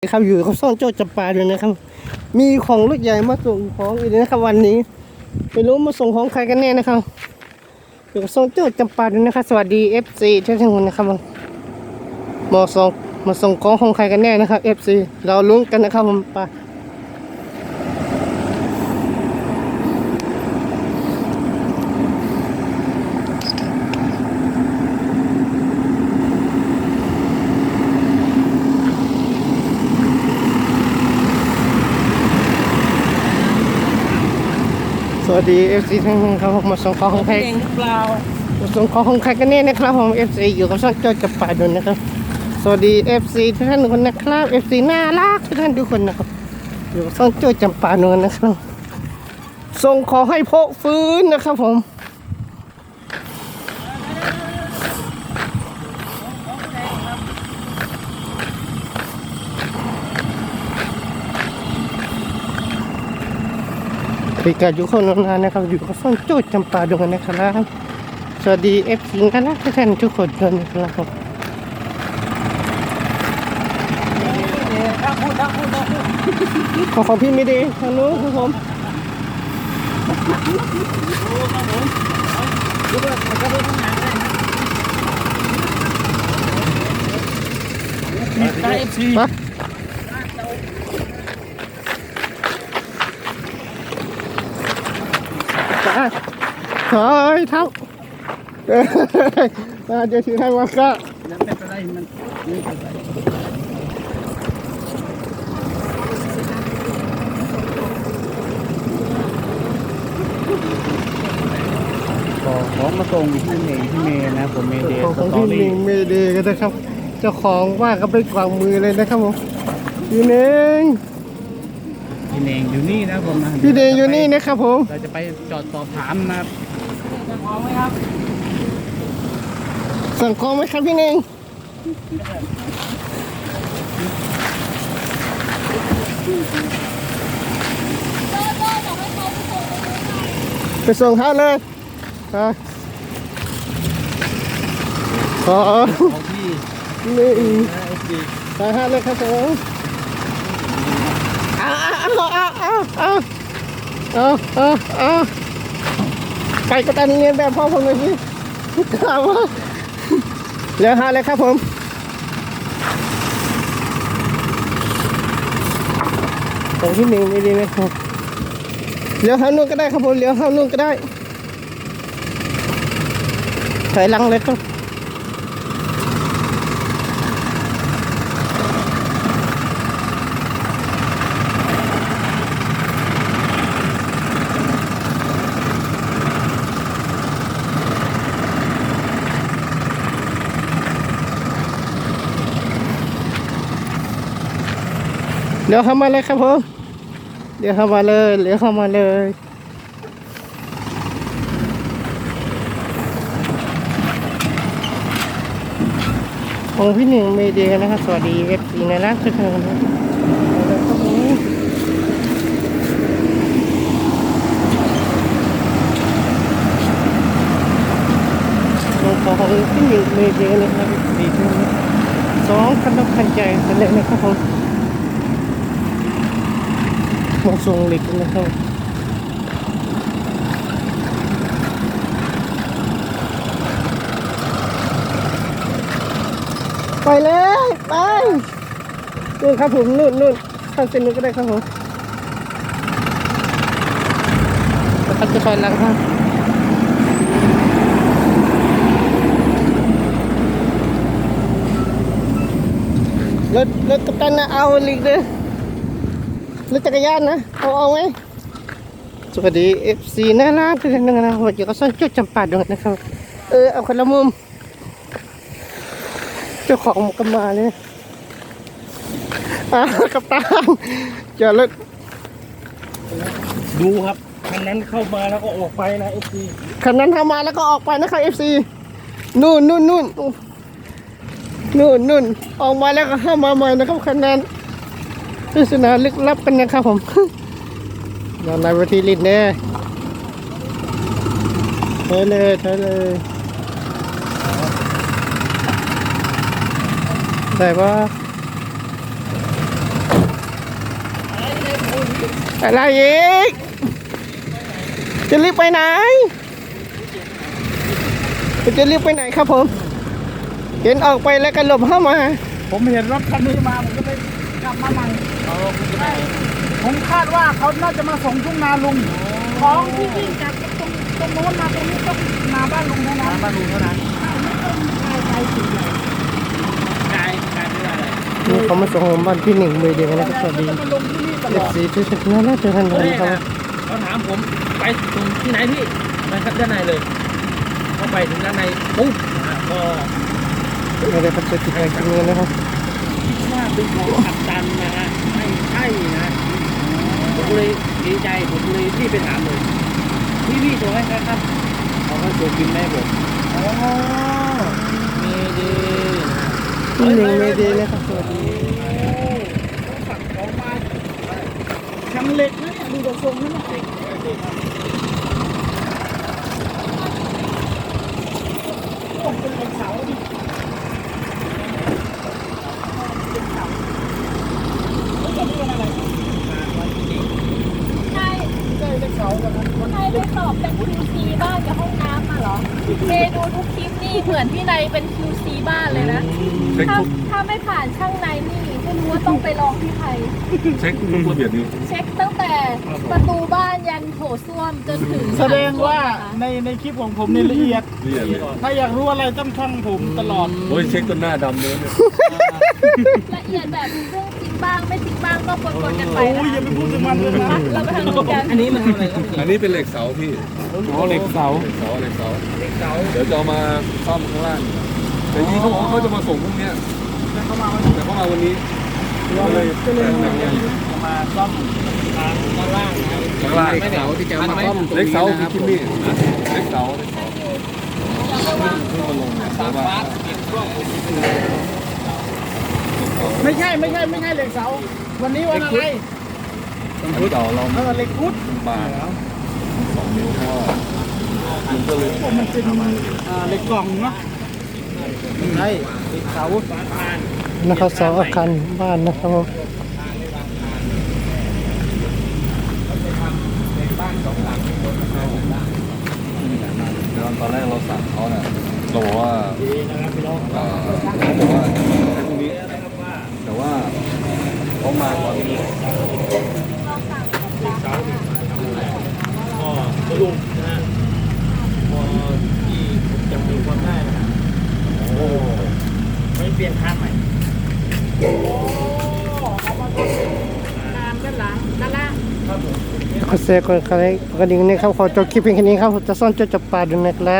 ครับอยู่กับซ่องโจ้จับปลาด้วยนะครับ มีของลูกใหญ่มาส่งของอีกนะครับ วันนี้ไม่รู้มาส่งของใครกันแน่นะครับอยู่กับซ่องโจ้จับปลาด้วยนะครับสวัสดี FC ทุกท่านนะครับมาส่งมาส่งของของใครกันแน่นะครับ FC เราลุ้นกันนะครับผมไป สวัสดี FC ทุกท่านครับผมมาส่งของของใครเก่งเปล่าส่งของของใครกันแน่นะครับผมเอฟซีอยู่กับช่องเจ้าจับป่าดนนะครับ สวัสดีเอฟซีทุกท่านทุกคนนะครับเอฟซีน่ารักทุกท่านทุกคนนะครับอยู่กับช่องเจ้าจับป่าดนนะครับ ส่งของให้พกฟื้นนะครับผม พิการอยู่คนนานนะครับ อยู่กับช่องโจ้จำปาดงนะครับ สวัสดีเอฟซีกันนะทุกท่านทุกคนด้วยนะครับผมถ้าพูดถ้าพูดถ้าพูดขอของพี่ไม่ดีทางนู้นครับผมดูว่ามันก็รู้ทั้งงานเลยนะได้ เอฟซีมาไปถอยเท้าเดี๋ยวถือให้ว่าก็ยังไม่เป็นไรมันไม่เป็นไรขอของมาส่งพี่เมย์พี่เมย์นะผมเมย์เดย์ของสของตอพี่รี่ลิงเมเดย์กันนะครับ เจ้าของว่าก็ไปกวางมือเลยนะครับผมพี่เน่ง พี่เนงอยู่นี่นะผมนะพี่เน่งอยู่นี่นะครับผม เราจะไปจอดสอบถามนะครับจะพอไหมครับสั่งของไหมครับพี่เน่งไปส่งเขาเลยอะขอของพี่นี่นะเอฟซีไปฮะเลยครับผม อาเอาเอาเอาเอาไปกระตันเรียนแบบพ่อผมเลยพี่ถามว่าเหลือห้าเลยครับผมตรงที่หนึ่งไม่ดีไหมครับเลี้ยวเข้านู่นก็ได้ครับผมเลี้ยวเข้านู่นก็ได้ถอยหลังเลยครับ เดี๋ยวเข้ามาเลยครับผมเดี๋ยวเข้ามาเลยเดี๋ยวเข้ามาเลยของพี่หนึ่งเมเดียนะครับ สวัสดีเอฟซีในรักทุกคนนะของพี่หนึ่งเมเดียนะครับดีทุกคนสองคันรถคันใจกันเลยนะครับผม มาส่งเหล็กนะครับไปเลยไปนู่นครับผมนู่นนู่นข้างเส้นนู้นก็ได้ครับผมแล้วก็จะถอยหลังครับรถรถกัปตันนะเอาเหล็กเลย รถจักรยานนะเอาเอาไหมสวัสดีเอฟซีน่ารักทุกท่านนะครับวันนี้ก็ซ่อนจุดจำปาดงนะครับ เออเอาคนละมุม เจ้าของก็มาเลยอ่ากับตามจอดรถดูครับคันนั้นเข้ามาแล้วก็ออกไปนะเอฟซีคันนั้นทำมาแล้วก็ออกไปนะครับเอฟซีนู่นนู่นนู่นนู่นนู่นออกมาแล้วก็เข้ามาใหม่นะครับคันนั้น ปริศนาลึกลับกันนะครับผมนอนในเวทีลินเนี่ยเธอเลยเธอเลยได้ปะอะไรอีก จะรีบไปไหน จะรีบไปไหนครับผม เห็นออกไปแล้วก็หลบเข้ามา ผมเห็นรถคันนี้มา ผมก็เลยกลับมาใหม่ ผมคาดว่าเขาน่าจะมาส่งทุ่งนาลุงของที่วิ่งจากตรงตรงโน้นมาตรงนี้ก็นาบ้านลุงเท่านั้นบ้านลุงเท่านั้นไม่ต้องไกลไกลสุดใหญ่ไกลไกลไม่ได้เลยนี่เขามาส่งผมบ้านพี่หนึ่งเบอร์เดียวนะครับสวัสดีจะมาลงที่นี่ตเอลฟอดซีทุกท่านน่าจะทันทันครับเขาถามผมไปถึงที่ไหนพี่นะครับด้านในเลยเขาไปถึงด้านในปุ๊บอะก็ไม่ได้พัฒนาจิตใจกันเลยนะครับ คิดว่าเป็นของขับตันนะฮะไม่ใช่นะ ผมก็เลยดีใจผมก็เลยรีบไปถามเลย พี่พี่ส่งให้ใครครับเขาก็ส่งบินมาให้ผมอ๋อมีดีพี่หนึ่งเบอร์เดียวนะครับสวัสดีสั่งของมาช่างเหล็กนะเนี่ยดูจากทรงนั่นเหล็กโอ้เป็นเหล็กเสาดิเป็นเสาแล้วจะเรียกอะไร ใช่ ใช่เหล็กเสาแบบนั้น ใช่ไปสอบเป็น QC บ้านกับห้องน้ำมาเหรอเมดูทุกคลิปนี่เหมือนพี่นายเป็น QC บ้านเลยนะถ้าถ้าไม่ผ่านช่างในนี่ไม่รู้ว่าต้องไปลองที่ใคร เช็คทุกระเบียบนี้เช็คตั้งแต่ประตูบ้านยันโถส้วมจนถึงแสดงว่าในในคลิปของผมนี่ละเอียด เรียบเลยถ้าอยากรู้อะไรต้องช่างผมตลอด โอ้ยเช็คจนหน้าดำเลยเนี่ยละเอียดแบบเรื่องจริง บ้างไม่จริงบ้างก็ปนๆกันไปโอ้ยอย่านะไปพูดถึงมันเลยนะเราไปทางนู้นกันอันนี้มันทำอะไรครับอันนี้เป็นเหล็กเสาพี่อ๋อเหล็กเสาเหล็กเสาเหล็กเสาเด็กเสาเดี๋ยวจะเอามาซ่อมข้างล่างแต่นี่เขาบอกว่าเขาจะมาส่งพรุ่งเนี้ยเข้ามาวันนี้แต่เขามาวันนี้ก็เลยก็เลยมาจะมาซ่อมทางด้านล่างนะข้างล่างเหล็กเสาที่จะมาซ่อมเหล็กเสาคือคิมมี่เหล็กเสาเหล็กเสาเดี๋ยวระวังเพิ่งมาลงเนี่ยเพราะว่า ไม่ใช่ไม่ใช่ไม่ใช่เหล็กเสา วันนี้วันอะไรเหล็กเสาเราเออเหล็กพุทธบาสองนิ้วก็มันก็เลยมันเป็นอ่าเหล็กกล่องเนาะใช่เหล็กเสานะครับเสาอาคารบ้านนะครับผมตอนแรกเราสั่งเขาเนี่ยเราบอกว่าเอ่อเขาบอกว่าใช้พรุ่งนี้แต่ ว่าเขามาก่อนนี้ก็ก็ลุงนะฮะพอที่ผมจำมีความได้นะโอ้ไม่เปลี่ยนข้าใหม่งานด้านหลังด้านล่างครับผม ขอเสียก่อนใครกระดิ่งนะครับขอจบคลิปเพียงแค่นี้ครับผมจะซ่อนจุดจับปลาดูนะครับ